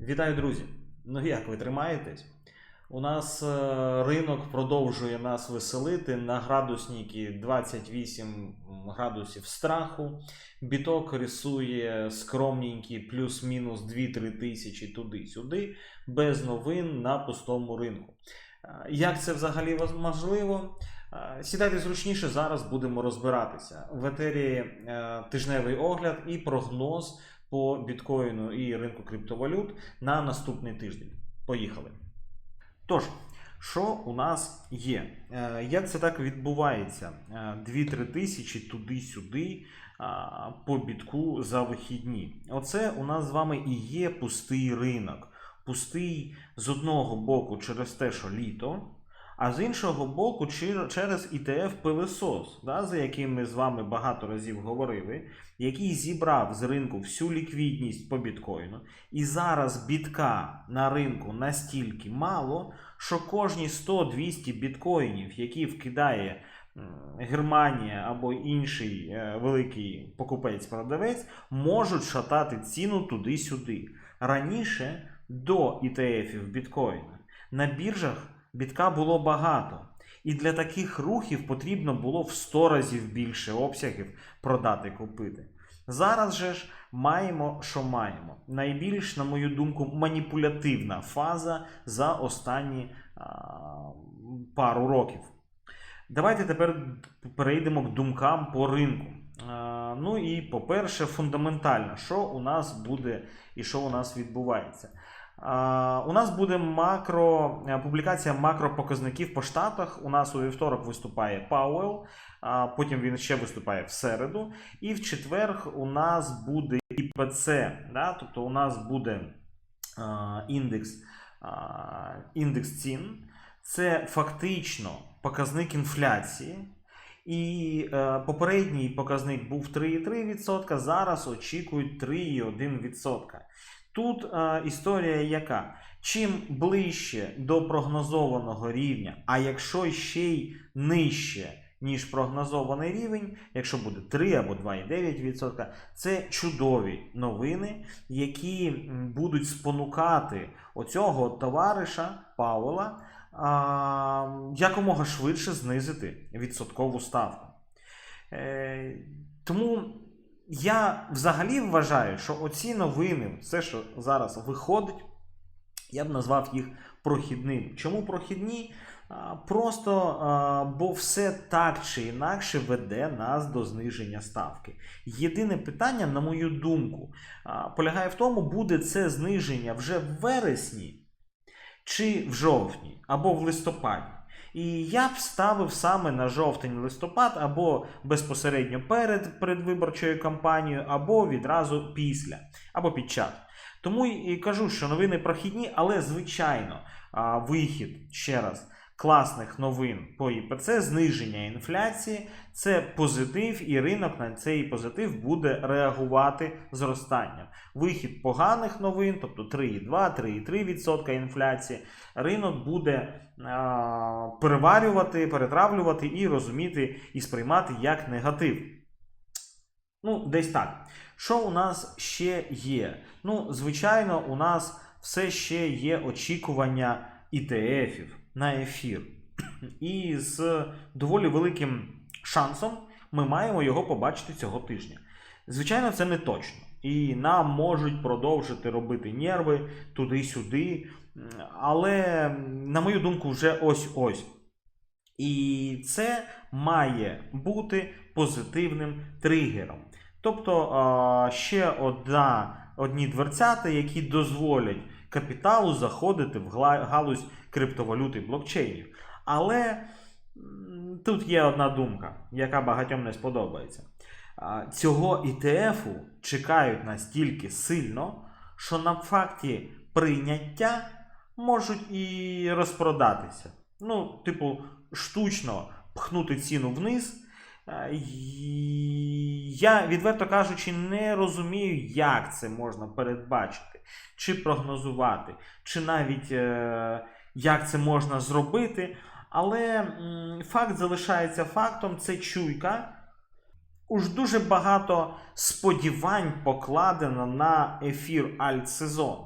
Вітаю, друзі! Ну як ви тримаєтесь? У нас е, ринок продовжує нас веселити на градусніки 28 градусів страху. Біток рисує скромненькі плюс-мінус 2-3 тисячі туди-сюди, без новин на пустому ринку. Е, Як це взагалі можливо? Е, Сідайте зручніше, зараз будемо розбиратися. В етері тижневий огляд і прогноз по біткоїну і ринку криптовалют на наступний тиждень. Поїхали. Тож, що у нас є? Е, Як це так відбувається? Е, 2-3 тисячі туди-сюди по бітку за вихідні. Оце у нас з вами і є пустий ринок. Пустий з одного боку через те, що літо, а з іншого боку, через ETF пилесос, да, за яким ми з вами багато разів говорили, який зібрав з ринку всю ліквідність по біткоїну. І зараз бітка на ринку настільки мало, що кожні 100-200 біткоїнів, які вкидає Германія або інший е, великий покупець-продавець, можуть шатати ціну туди-сюди. Раніше до ETF біткоїна на біржах бітка було багато. І для таких рухів потрібно було в 100 разів більше обсягів продати купити. Зараз же ж маємо, що маємо. Найбільш, на мою думку, маніпулятивна фаза за останні а, пару років. Давайте тепер перейдемо к думкам по ринку. А, ну і, по-перше, фундаментально, що у нас буде і що у нас відбувається. У нас буде макро, е, публікація макропоказників по штатах. У нас у вівторок виступає Пауел, потім він ще виступає в середу. І в четвер у нас буде ІПЦ. Да? Тобто у нас буде індекс, індекс цін. Це фактично показник інфляції. І е, попередній показник був 3,3%, зараз очікують 3,1%. Тут е, історія яка? Чим ближче до прогнозованого рівня, а якщо ще й нижче, ніж прогнозований рівень, якщо буде 3 або 2,9%, це чудові новини, які будуть спонукати оцього товариша Пауела а, якомога швидше знизити відсоткову ставку. Е, тому я взагалі вважаю, що оці новини, все, що зараз виходить, я б назвав їх прохідними. Чому прохідні? Просто бо все так чи інакше веде нас до зниження ставки. Єдине питання, на мою думку, полягає в тому, буде це зниження вже в вересні чи в жовтні або в листопаді. І я б ставив саме на жовтень-листопад, або безпосередньо перед передвиборчою кампанією, або відразу після, або під час. Тому і кажу, що новини прохідні, але звичайно, вихід ще раз класних новин по ІПЦ, зниження інфляції, це позитив, і ринок на цей позитив буде реагувати зростанням. Вихід поганих новин, тобто 3,2-3,3% інфляції, ринок буде а, переварювати, перетравлювати і розуміти і сприймати як негатив. Ну, десь так. Що у нас ще є? Ну, звичайно, у нас все ще є очікування ETF на ефір. І з доволі великим шансом ми маємо його побачити цього тижня. Звичайно, це не точно. І нам можуть продовжити робити нерви туди-сюди. Але, на мою думку, вже ось-ось. І це має бути позитивним тригером. Тобто ще одна, одні дверцята, які дозволять капіталу заходити в гла- галузь криптовалюти блокчейнів. Але тут є одна думка, яка багатьом не сподобається. Цього ETF чекають настільки сильно, що на факті прийняття можуть і розпродатися. Ну, типу, штучно пхнути ціну вниз. Я, відверто кажучи, не розумію, як це можна передбачити, чи прогнозувати, чи навіть е, як це можна зробити. Але факт залишається фактом: це чуйка. уж дуже багато сподівань покладено на ефір альтсезон.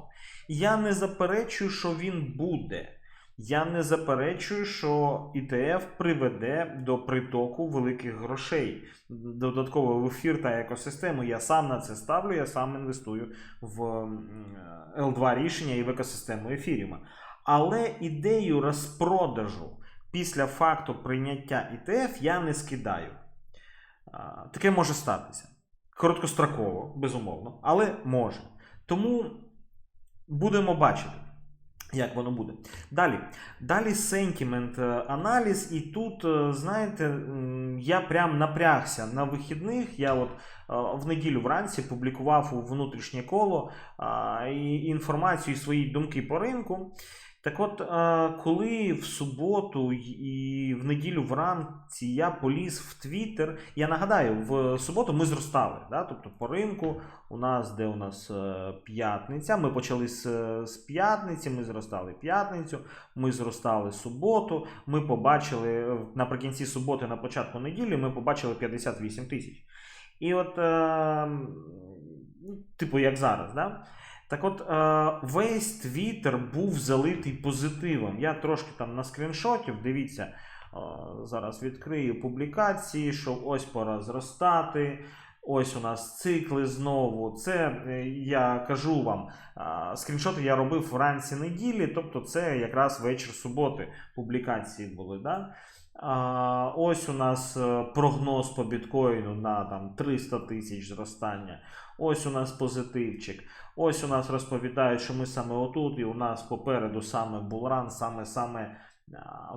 Я не заперечую, що він буде. Я не заперечую, що ІТФ приведе до притоку великих грошей додатково в ефір та екосистему. Я сам на це ставлю, я сам інвестую в L2 рішення і в екосистему ефіріма. Але ідею розпродажу після факту прийняття ІТФ я не скидаю. Таке може статися. Короткостроково, безумовно, але може. Тому будемо бачити. Як воно буде. Далі. Далі сентімент аналіз, і тут, е, знаєте, я прям напрягся на вихідних. Я от е, в неділю вранці публікував у внутрішнє коло інформацію і свої думки по ринку. Так от, е, коли в суботу і в неділю вранці я поліз в Твіттер, я нагадаю, в суботу ми зростали. Да? Тобто по ринку у нас, де у нас е, п'ятниця, ми почали з, з п'ятниці, ми зростали п'ятницю, ми зростали суботу, ми побачили е, наприкінці суботи, на початку неділі, ми побачили 58 тисяч. І от, е, типу, як зараз, да? Так от, е, весь твіттер був залитий позитивом. Я трошки там на скріншотів, дивіться, е, зараз відкрию публікації, що ось пора зростати. Ось у нас цикли знову. Це е, я кажу вам, скріншоти я робив вранці неділі, тобто це якраз вечір суботи публікації були. Да? А, ось у нас е, прогноз по біткоїну на там 300 тисяч зростання. Ось у нас позитивчик. Ось у нас розповідають, що ми саме отут, і у нас попереду саме булран, саме саме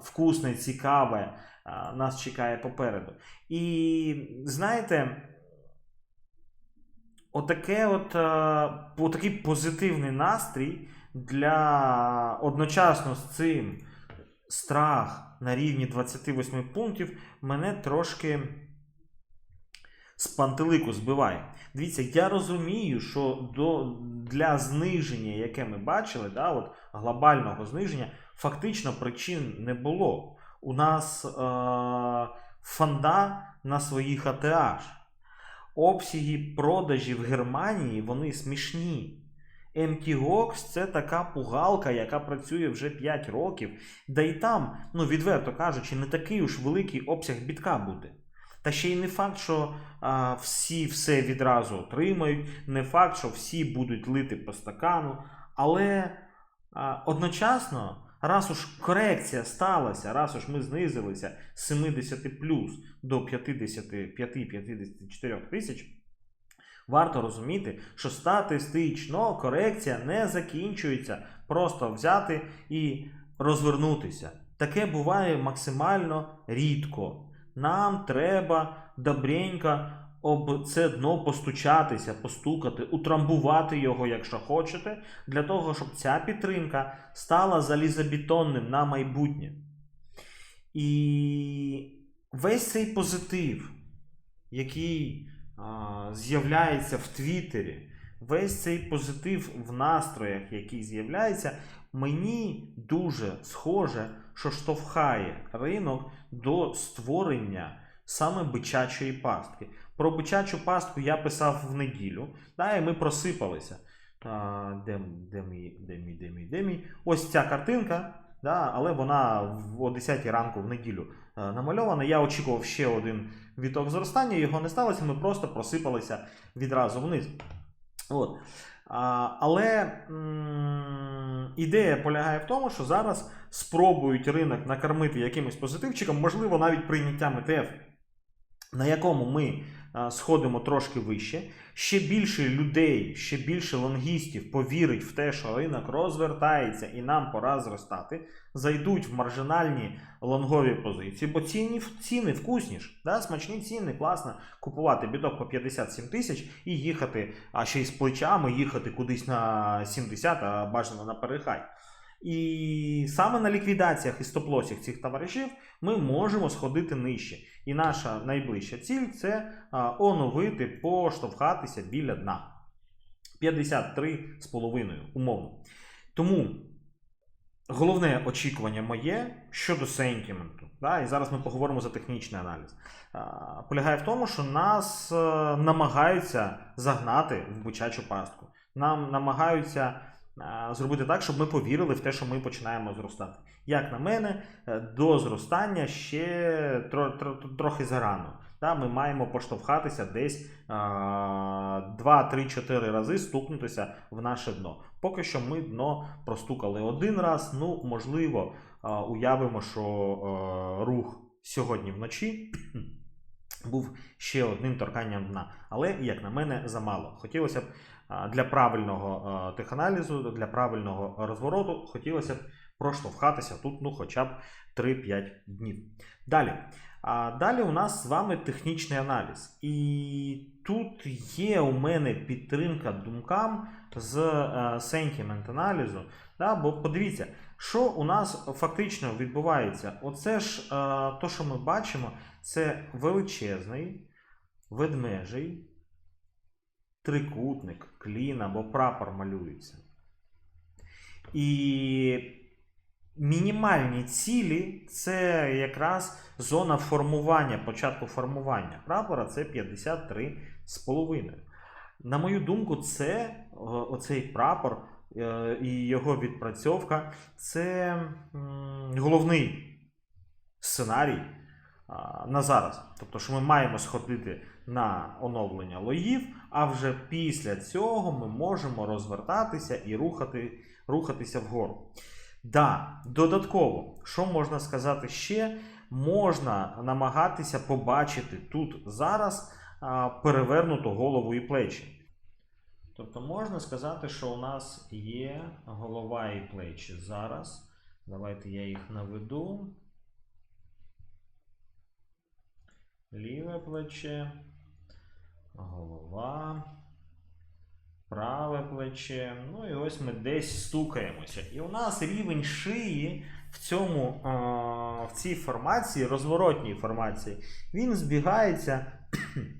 вкусне, цікаве нас чекає попереду. І знаєте, отаке от, отакий позитивний настрій для одночасно з цим страх на рівні 28 пунктів мене трошки з пантелику збиває. Дивіться, я розумію, що до, для зниження, яке ми бачили, да, от, глобального зниження, фактично причин не було. У нас е, фонда на своїх АТH. Обсяги продажів Германії вони смішні. MTGOX це така пугалка, яка працює вже 5 років. Да і там, ну відверто кажучи, не такий уж великий обсяг бітка буде. Та ще й не факт, що а, всі все відразу отримають, не факт, що всі будуть лити по стакану. Але а, одночасно, раз уж корекція сталася, раз уж ми знизилися з 70 плюс до 55-54 тисяч, варто розуміти, що статистично корекція не закінчується. Просто взяти і розвернутися. Таке буває максимально рідко. Нам треба добренько об це дно постучатися, постукати, утрамбувати його, якщо хочете, для того, щоб ця підтримка стала залізобетонним на майбутнє. І весь цей позитив, який з'являється в Твіттері, весь цей позитив в настроях, який з'являється, мені дуже схоже, що штовхає ринок до створення саме бичачої пастки. Про бичачу пастку я писав в неділю, да, і ми просипалися. Де, мій, де, мій, де, мій, де мій? Ось ця картинка, да, але вона о 10 ранку в неділю а, намальована. Я очікував ще один віток зростання, його не сталося, ми просто просипалися відразу вниз. От. А, але м- ідея полягає в тому, що зараз спробують ринок накормити якимось позитивчиком, можливо, навіть прийняттям ETF, на якому ми сходимо трошки вище. Ще більше людей, ще більше лонгістів повірить в те, що ринок розвертається і нам пора зростати, зайдуть в маржинальні лонгові позиції, бо ціни, ціни вкусні ж, да? смачні ціни, класно купувати біток по 57 тисяч і їхати, а ще й з плечами їхати кудись на 70, а бажано на перехай. І саме на ліквідаціях і стоп-лосях цих товаришів ми можемо сходити нижче. І наша найближча ціль це оновити, поштовхатися біля дна. 53,5 умовно. Тому головне очікування моє щодо сентименту. Да, і зараз ми поговоримо за технічний аналіз. Полягає в тому, що нас е, намагаються загнати в бичачу пастку. Нам намагаються зробити так, щоб ми повірили в те, що ми починаємо зростати. Як на мене, е, до зростання ще тро- тро- трохи зарано. Да, ми маємо поштовхатися десь 2-3-4 рази стукнутися в наше дно. Поки що ми дно простукали один раз. Ну, можливо, уявимо, що рух сьогодні вночі був ще одним торканням дна. Але, як на мене, замало. Хотілося б для правильного а, теханалізу, для правильного розвороту, хотілося б проштовхатися тут, ну, хоча б 3-5 днів. Далі. А далі у нас з вами технічний аналіз. І тут є у мене підтримка думкам з е, сентімент аналізу. Да? Бо подивіться, що у нас фактично відбувається. Оце ж е, то, що ми бачимо, це величезний ведмежий трикутник, клін або прапор малюється. І мінімальні цілі це якраз зона формування, початку формування прапора це 53,5. На мою думку, це оцей прапор е, і його відпрацьовка це головний сценарій на зараз. Тобто, що ми маємо сходити на оновлення лоїв, а вже після цього ми можемо розвертатися і рухати, рухатися вгору. Да, додатково, що можна сказати ще? Можна намагатися побачити тут зараз перевернуту голову і плечі. Тобто можна сказати, що у нас є голова і плечі зараз. Давайте я їх наведу. Ліве плече, голова, праве плече. Ну і ось ми десь стукаємося. І у нас рівень шиї в цьому, в цій формації, розворотній формації, він збігається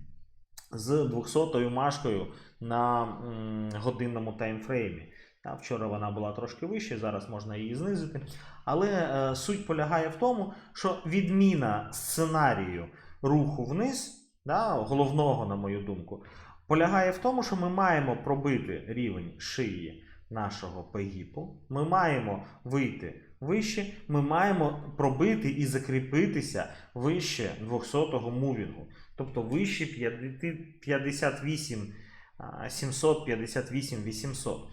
з 200-ю машкою на годинному таймфреймі. Та, вчора вона була трошки вища, зараз можна її знизити. Але е, суть полягає в тому, що відміна сценарію руху вниз, да, головного, на мою думку, полягає в тому, що ми маємо пробити рівень шиї нашого пегіпу, ми маємо вийти вище, ми маємо пробити і закріпитися вище 200-го мувінгу, тобто вище 58 758 800.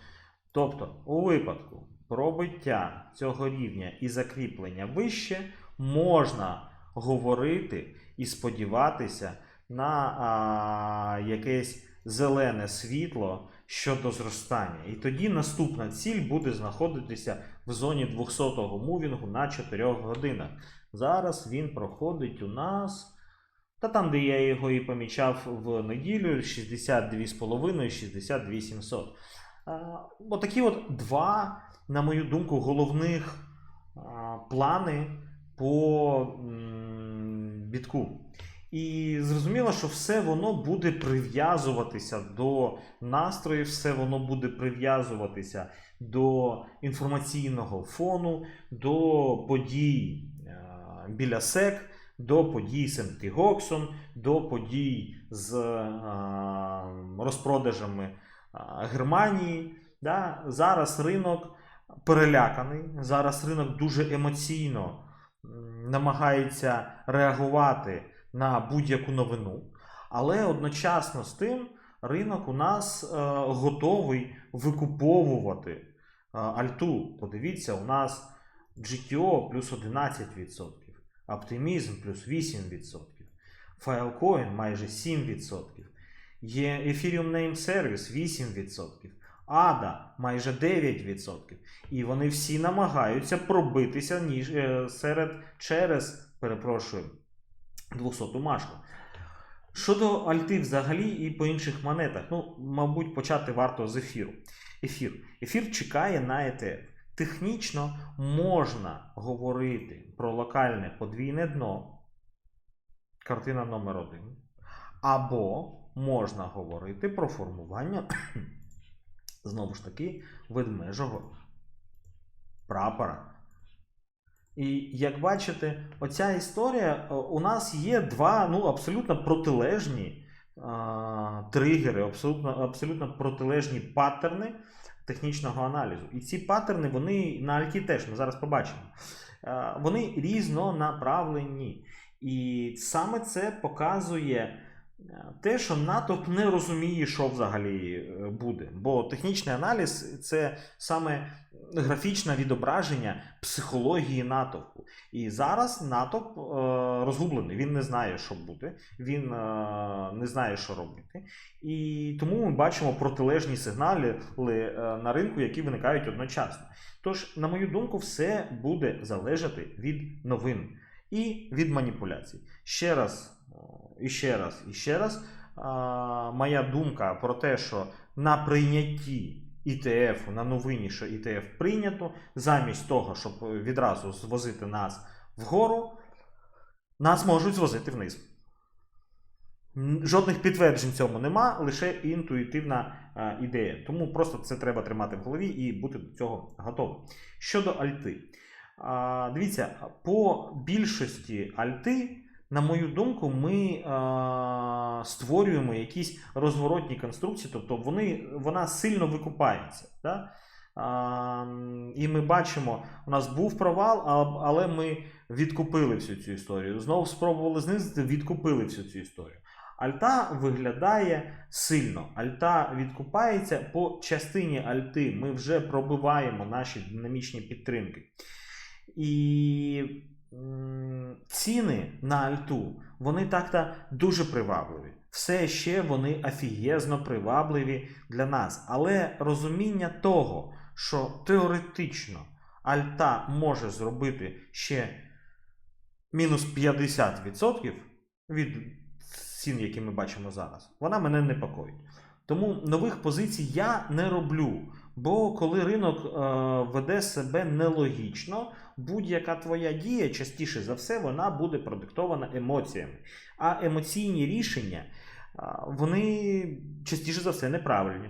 Тобто, у випадку пробиття цього рівня і закріплення вище можна говорити і сподіватися на а, якесь зелене світло щодо зростання. І тоді наступна ціль буде знаходитися в зоні 200-го мувінгу на 4 годинах. Зараз він проходить у нас. Та там, де я його і помічав в неділю, 62,5, 62 700. А, Отакі от два, на мою думку, головних плани по бітку. І зрозуміло, що все воно буде прив'язуватися до настроїв, все воно буде прив'язуватися до інформаційного фону, до подій е, біля СЕК, до подій з МТ Гоксон, до подій з е, розпродажами е, Германії. Да? Зараз ринок переляканий, зараз ринок дуже емоційно намагається реагувати на будь-яку новину. Але одночасно з тим ринок у нас е, готовий викуповувати е, альту. Подивіться, у нас GTO плюс 11%, Оптимізм плюс 8%, Filecoin майже 7%, є Ethereum Name Service 8%, ADA майже 9%. І вони всі намагаються пробитися ніж, е, серед через, перепрошую, 200 машку. Щодо альти взагалі і по інших монетах, ну, мабуть, почати варто з ефіру. Ефір. Ефір чекає на ETF. Технічно можна говорити про локальне подвійне дно, картина номер один. Або можна говорити про формування, знову ж таки, ведмежого прапора. І як бачите, оця історія е, у нас є два ну, абсолютно протилежні а, тригери, абсолютно, абсолютно протилежні паттерни технічного аналізу. І ці паттерни вони на Альті теж, ми зараз побачимо. Е, Вони різнонаправлені. І саме це показує е, те, що натовп не розуміє, що взагалі буде. Бо технічний аналіз це саме графічне відображення психології натовпу. І зараз натовп е, розгублений, він не знає, що буде, він е, не знає, що робити. І тому ми бачимо протилежні сигнали е, на ринку, які виникають одночасно. Тож, на мою думку, все буде залежати від новин і від маніпуляцій. Ще раз, і ще раз, і ще раз. Моя думка про те, що на прийнятті ІТФ, на новині, що ІТФ прийнято, замість того, щоб відразу звозити нас вгору, нас можуть звозити вниз. Жодних підтверджень цьому нема, лише інтуїтивна е, ідея. Тому просто це треба тримати в голові і бути до цього готовим. Щодо альти. А, дивіться, по більшості альти, на мою думку, ми а, створюємо якісь розворотні конструкції, тобто вони, вона сильно викупається. Да? А, і ми бачимо, у нас був провал, але ми відкупили всю цю історію. Знову спробували знизити, відкупили всю цю історію. Альта виглядає сильно. Альта відкупається по частині альти. Ми вже пробиваємо наші динамічні підтримки. І ціни на альту, вони так-то дуже привабливі. Все ще вони офігезно привабливі для нас. Але розуміння того, що теоретично альта може зробити ще мінус 50% від цін, які ми бачимо зараз, вона мене непокоїть. Тому нових позицій я не роблю. Бо коли ринок е, веде себе нелогічно, будь-яка твоя дія, частіше за все, вона буде продиктована емоціями. А емоційні рішення а, вони частіше за все неправильні.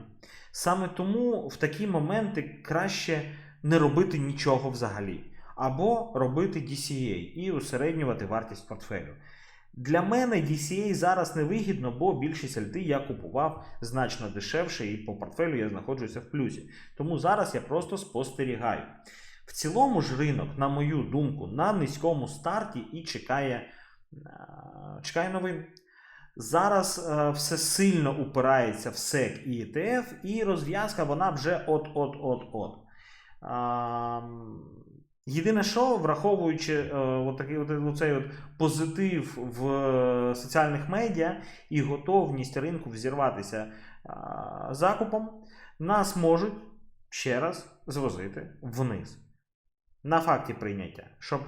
Саме тому в такі моменти краще не робити нічого взагалі, або робити DCA і усереднювати вартість портфелю. Для мене DCA зараз не вигідно, бо більшість альти я купував значно дешевше, і по портфелю я знаходжуся в плюсі. Тому зараз я просто спостерігаю. В цілому ж ринок, на мою думку, на низькому старті і чекає, е, чекає новин. Зараз е, все сильно упирається в SEC і ETF, і розв'язка вона вже от-от-от-от. Єдине, що, враховуючи е, от оцей от позитив в е, соціальних медіа і готовність ринку взірватися е, закупом, нас можуть ще раз звозити вниз. На факті прийняття, щоб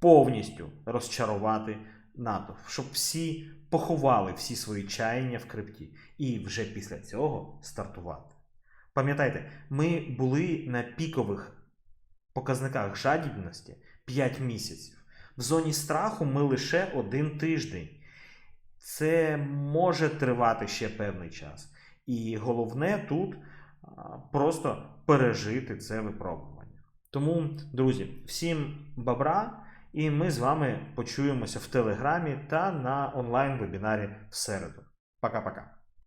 повністю розчарувати НАТО, щоб всі поховали всі свої чаяння в крипті і вже після цього стартувати. Пам'ятайте, ми були на пікових показниках жадібності 5 місяців. В зоні страху ми лише один тиждень. Це може тривати ще певний час. І головне тут просто пережити це випробування. Тому, друзі, всім бабра, і ми з вами почуємося в Телеграмі та на онлайн-вебінарі в середу. Пока-пока.